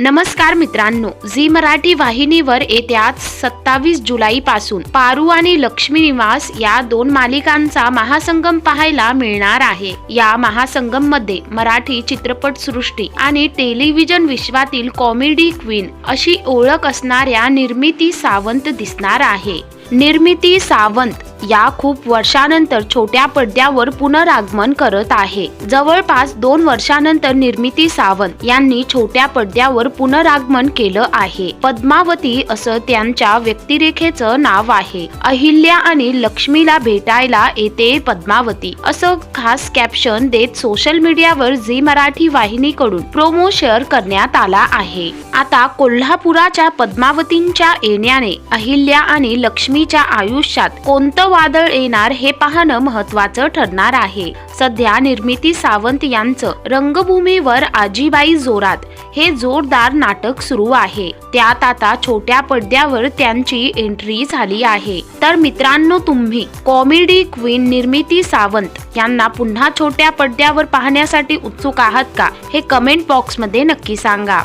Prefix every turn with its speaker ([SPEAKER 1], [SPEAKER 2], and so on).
[SPEAKER 1] नमस्कार मित्रांनो झी मराठी वाहिनीवर येत्या सत्तावीस जुलै पासून पारू आणि लक्ष्मी निवास या दोन मालिकांचा महासंगम पाहायला मिळणार आहे. या महासंगममध्ये मराठी चित्रपट सृष्टी आणि टेलिव्हिजन विश्वातील कॉमेडी क्वीन अशी ओळख असणाऱ्या निर्मिती सावंत दिसणार आहे. निर्मिती सावंत या खूप वर्षानंतर छोट्या पडद्यावर पुनरागमन करत आहे. जवळपास दोन वर्षानंतर निर्मिती सावंत यांनी छोट्या पडद्यावर पुनरागमन केलं आहे. पद्मावती असं त्यांच्या व्यक्तिरेखेचं नाव आहे. अहिल्या आणि लक्ष्मीला भेटायला येते पद्मावती. असं खास कॅप्शन देत सोशल मीडियावर झी मराठी वाहिनीकडून प्रोमो शेअर करण्यात आला आहे. आता कोल्हापुराच्या पद्मावतींच्या येण्याने अहिल्या आणि लक्ष्मी लक्ष्मीच्या आयुष्यात कोणतं वादळ येणार हे पाहणं महत्वाचं ठरणार आहे. सध्या निर्मिती सावंत यांचं रंगभूमीवर आजीबाई जोरात हे जोरदार नाटक सुरू आहे. त्यात आता छोट्या पडद्यावर त्यांची एंट्री झाली आहे. तर मित्रांनो तुम्ही कॉमेडी क्वीन निर्मिती सावंत यांना पुन्हा छोट्या पडद्यावर पाहण्यासाठी उत्सुक आहात का? हे कमेंट बॉक्समध्ये नक्की सांगा.